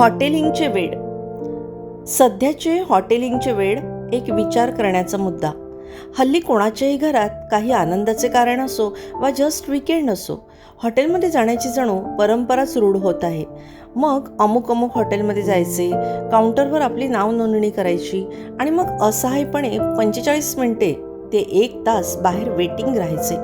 हॉटेलिंगचे वेड सध्याचे हॉटेलिंगचे वेड एक विचार करण्याचा मुद्दा. हल्ली कोणाच्याही घरात काही आनंदाचे कारण असो वा जस्ट विकेंड असो हॉटेलमध्ये जाण्याची जणू परंपराच रूढ होत आहे. मग अमुक अमुक हॉटेलमध्ये जायचे काउंटरवर आपली नाव नोंदणी करायची आणि मग असहायपणे पंचेचाळीस मिनिटे ते एक तास बाहेर वेटिंग राहायचे.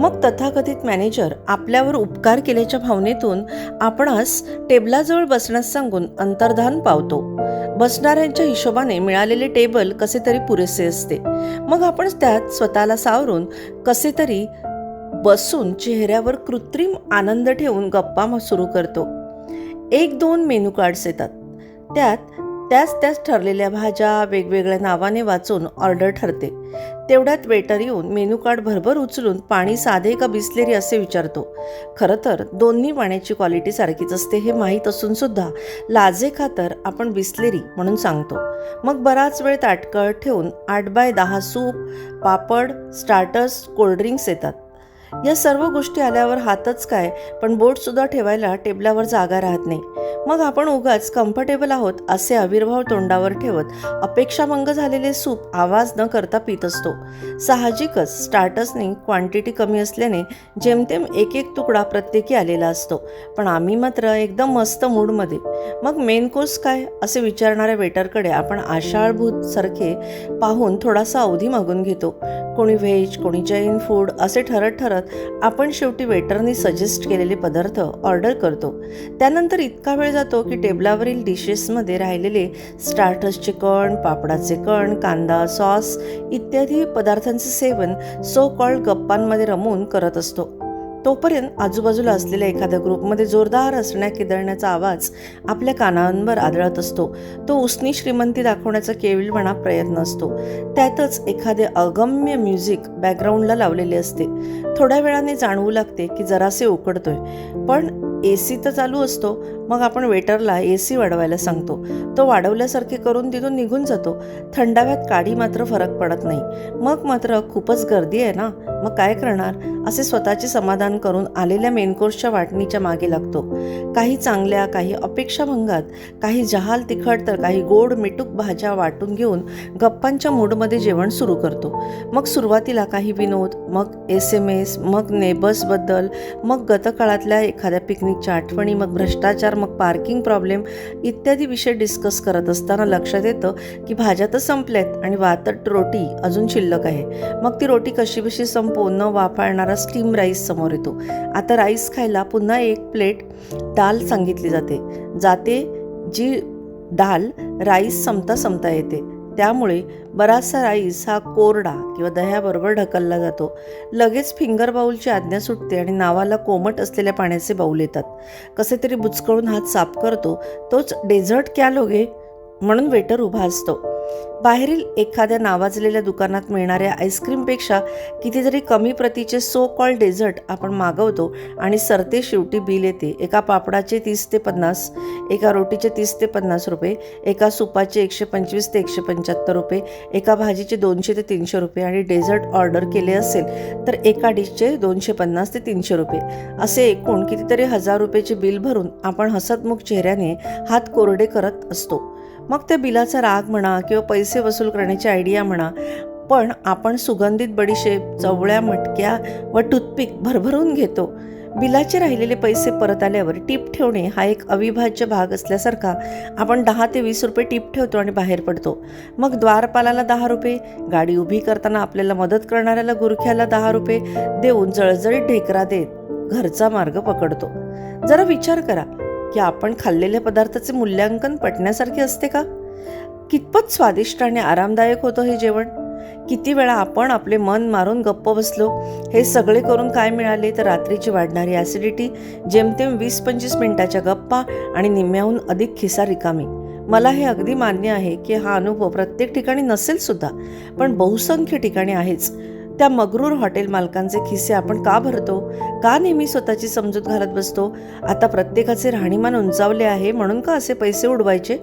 मग तथाकथित मॅनेजर आपल्यावर उपकार केल्याच्या भावनेतून आपणास टेबलाजवळ बसण्यास सांगून अंतर्धान पावतो. बसणाऱ्यांच्या हिशोबाने मिळालेले टेबल कसे तरी पुरेसे असते. मग आपण त्यात स्वतःला सावरून कसे तरी बसून चेहऱ्यावर कृत्रिम आनंद ठेवून गप्पा म- सुरू करतो. एक दोन मेनू कार्ड्स येतात. त्यात त्याच त्याच ठरलेल्या भाज्या वेगवेगळ्या नावाने वाचून ऑर्डर ठरते. तेवढ्यात वेटर येऊन मेनू कार्ड भरभर उचलून पाणी साधे का बिसलेरी असे विचारतो. खरं तर दोन्ही पाण्याची क्वालिटी सारखीच असते हे माहीत असून सुद्धा लाजे खातर आपण बिसलेरी म्हणून सांगतो. मग बराच वेळ ताटकळ ठेवून आठ बाय दहा सूप पापड स्टार्टर्स कोल्ड्रिंक्स येतात. या सर्व गोष्टी आल्यावर हातच काय पण बोटसुद्धा ठेवायला टेबलावर जागा राहत नाही. मग आपण उगाच कम्फर्टेबल आहोत असे आविर्भाव तोंडावर ठेवत अपेक्षाभंग झालेले सूप आवाज न करता पित असतो. साहजिकच स्टार्टर्सनी क्वांटिटी कमी असल्याने जेमतेम एक एक तुकडा प्रत्येकी आलेला असतो. पण आम्ही मात्र एकदम मस्त मूडमध्ये मग मेन कोर्स काय? असे विचारणाऱ्या वेटरकडे आपण आषाळभूत सारखे पाहून थोडासा अवधी मागून घेतो. कोणी व्हेज कोणी जैन फूड असे ठरत ठरत आपण शेवटी वेटरनी सजेस्ट केलेले पदार्थ ऑर्डर करतो. त्यानंतर इतका वेळ जातो की टेबलावरील डिशेसमध्ये राहिलेले स्टार्टर्सचे कण पापडाचे कण कांदा सॉस इत्यादी पदार्थांचे सेवन सो कॉल्ड गप्पांमध्ये रमून करत असतो. तोपर्यंत आजूबाजूला असलेल्या एखाद्या ग्रुपमध्ये जोरदार असण्या किदळण्याचा आवाज आपल्या कानांवर आदळत असतो. तो उसनी श्रीमंती दाखवण्याचा केविलपणा प्रयत्न असतो. त्यातच एखादे अगम्य म्युझिक बॅकग्राऊंडला लावलेले असते. थोड्या वेळाने जाणवू लागते की जरासे उकडतोय. पण ए सी तर चालू असतो मग आपण वेटरला ए सी वाढवायला सांगतो. तो वाढवल्यासारखे करून तिथून निघून जातो. थंडाव्यात काडी मात्र फरक पडत नाही. मग मात्र खूपच गर्दी आहे ना? मग काय करणार? असे स्वतःचे समाधान करून आलेल्या मेनकोर्सच्या वाटणीच्या मागे लागतो. काही चांगल्या काही अपेक्षाभंगात काही जहाल तिखट तर काही गोड मिटूक भाज्या वाटून घेऊन गप्पांच्या मूडमध्ये जेवण सुरू करतो. मग सुरुवातीला काही विनोद मग एस एम एस मग नेबर्सबद्दल मग गतकाळातल्या एखाद्या पिकनिकच्या आठवणी मग भ्रष्टाचार मग पार्किंग प्रॉब्लेम इत्यादी विषय डिस्कस करत असताना लक्षात येतं की भाज्या तर संपल्यात आणि वातट रोटी अजून शिल्लक आहे. मग ती रोटी कशीबशी संपवून न वापरणारा स्टीम राईस समोर येतो. आता राईस खायला पुन्हा एक प्लेट दाल सांगितली जाते. जाते जी डाल राईस संपता संपता येते. त्यामुळे बराचसा राईस हा कोरडा किंवा दह्याबरोबर ढकलला जातो. लगेच फिंगर बाऊलची आज्ञा सुटते आणि नावाला कोमट असलेल्या पाण्याचे बाऊल येतात. कसे तरी बुचकळून हात साफ करतो तोच डेझर्ट क्या लोगे? म्हणून वेटर उभा असतो. बाहेरील एखाद्या नावाजलेल्या दुकानात मिळणाऱ्या आईस्क्रीमपेक्षा कितीतरी कमी प्रतीचे सो कॉल डेझर्ट आपण मागवतो आणि सरते शेवटी बिल येते. एका पापडाचे तीस ते पन्नास एका रोटीचे तीस ते पन्नास रुपये एका सुपाचे एकशे पंचवीस ते एकशे पंच्याहत्तर रुपये एका भाजीचे दोनशे ते तीनशे रुपये आणि डेझर्ट ऑर्डर केले असेल तर एका डिशचे दोनशे पन्नास ते तीनशे रुपये. असे एकूण कितीतरी हजार रुपयाचे बिल भरून आपण हसतमुख चेहऱ्याने हात कोरडे करत असतो. मग त्या बिलाचा राग म्हणा किंवा पैसे वसूल करण्याची आयडिया म्हणा पण आपण सुगंधित बडीशेप चवळ्या मटक्या व टूथपिक भरभरून घेतो. बिलाचे राहिलेले पैसे परत आल्यावर टीप ठेवणे हा एक अविभाज्य भाग असल्यासारखा आपण दहा ते वीस रुपये टीप ठेवतो आणि बाहेर पडतो. मग द्वारपालाला दहा रुपये गाडी उभी करताना आपल्याला मदत करणाऱ्याला गुरख्याला दहा रुपये देऊन जळजळीत ढेकरा देत घरचा मार्ग पकडतो. जरा विचार करा. की आपण खाल्लेल्या पदार्थाचे मूल्यांकन पटण्यासारखे असते का? कितपत स्वादिष्ट आणि आरामदायक होतं हे जेवण? किती वेळा आपण आपले मन मारून गप्प बसलो हे सगळे करून काय मिळाले? तर रात्रीची वाढणारी ॲसिडिटी जेमतेम वीस पंचवीस मिनिटाच्या गप्पा आणि निम्म्याहून अधिक खिसा रिकामी. मला हे अगदी मान्य आहे की हा अनुभव प्रत्येक ठिकाणी नसेल सुद्धा पण बहुसंख्य ठिकाणी आहेच. त्या मगरूर हॉटेल मालकांचे खिसे आपण का भरतो? का नेहमी स्वतःची समजूत घालत बसतो? आता प्रत्येकाचे राहणीमान उंचावले आहे म्हणून का असे पैसे उडवायचे?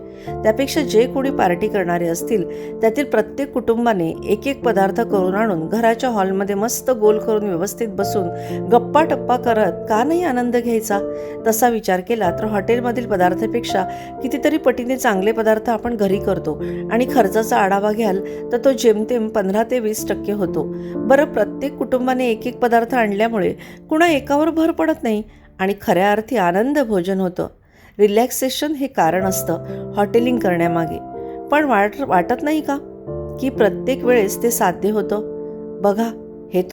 त्यापेक्षा जे कोणी पार्टी करणारे असतील त्यातील प्रत्येक कुटुंबाने एक एक पदार्थ करून आणून घराच्या हॉलमध्ये मस्त गोल करून व्यवस्थित बसून गप्पा टप्पा करत का नाही आनंद घ्यायचा? तसा विचार केला तर हॉटेलमधील पदार्थापेक्षा कितीतरी पटीने चांगले पदार्थ आपण घरी करतो आणि खर्चाचा आढावा घ्याल तर तो जेमतेम पंधरा ते वीस टक्के होतो. बरं प्रत्येक कुटुंबाने एक एक पदार्थ आणल्यामुळे कुणा एकावर भर पडत नाही आणि खऱ्या अर्थी आनंद भोजन होतं. रिलॅक्सेशन हे कारण असतं हॉटेलिंग करण्यामागे. पण वाट वाटत नाही का? की प्रत्येक वेळेस ते साध्य होतं? बघा